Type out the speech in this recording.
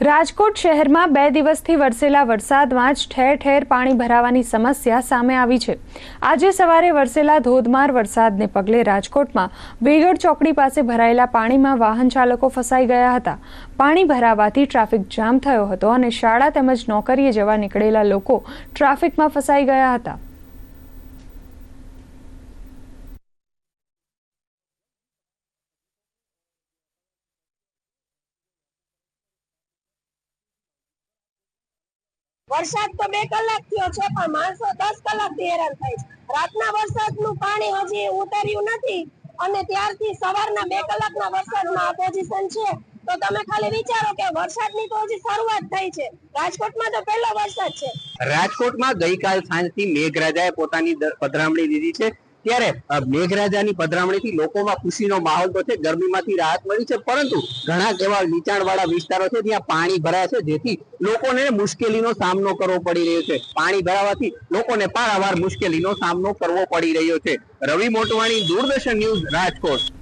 રાજકોટ શહેરમાં બે દિવસથી વરસેલા વરસાદમાં જ ઠેર ઠેર પાણી ભરાવાની સમસ્યા સામે આવી છે. આજે સવારે વરસેલા ધોધમાર વરસાદને પગલે રાજકોટમાં વેગડ ચોકડી પાસે ભરાયેલા પાણીમાં વાહન ચાલકો ફસાઈ ગયા હતા. પાણી ભરાવાથી ટ્રાફિક જામ થયો હતો અને શાળા તેમજ નોકરીએ જવા નીકળેલા લોકો ટ્રાફિકમાં ફસાઈ ગયા હતા. વરસાદ તો બે કલાક થયો છે, પણ માણસો દસ કલાકથી હેરાન થાય છે. રાતના વરસાદનું પાણી હજી ઉતર્યું નથી અને ત્યારથી સવારના બે કલાકના વરસાદમાં આ છે. તો તમે ખાલી વિચારો કે વરસાદની તો હજી શરૂઆત થઈ છે. રાજકોટમાં તો પહેલો વરસાદ છે. રાજકોટમાં ગઈકાલ સાંજથી મેઘરાજાએ પોતાની પધરામણી દીધી છે. ત્યારે મેઘરાજાની પધરામણીથી લોકોમાં ખુશીનો માહોલ તો છે, ગરમીમાંથી રાહત મળી છે, પરંતુ ઘણા એવા નીચાણવાળા વિસ્તારો છે, જ્યાં પાણી ભરાય છે, જેથી લોકોને મુશ્કેલીનો સામનો કરવો પડી રહ્યો છે. પાણી ભરાવાથી લોકોને પારાવાર મુશ્કેલીનો સામનો કરવો પડી રહ્યો છે. રવિ મોટવાણી, દૂરદર્શન ન્યૂઝ, રાજકોટ.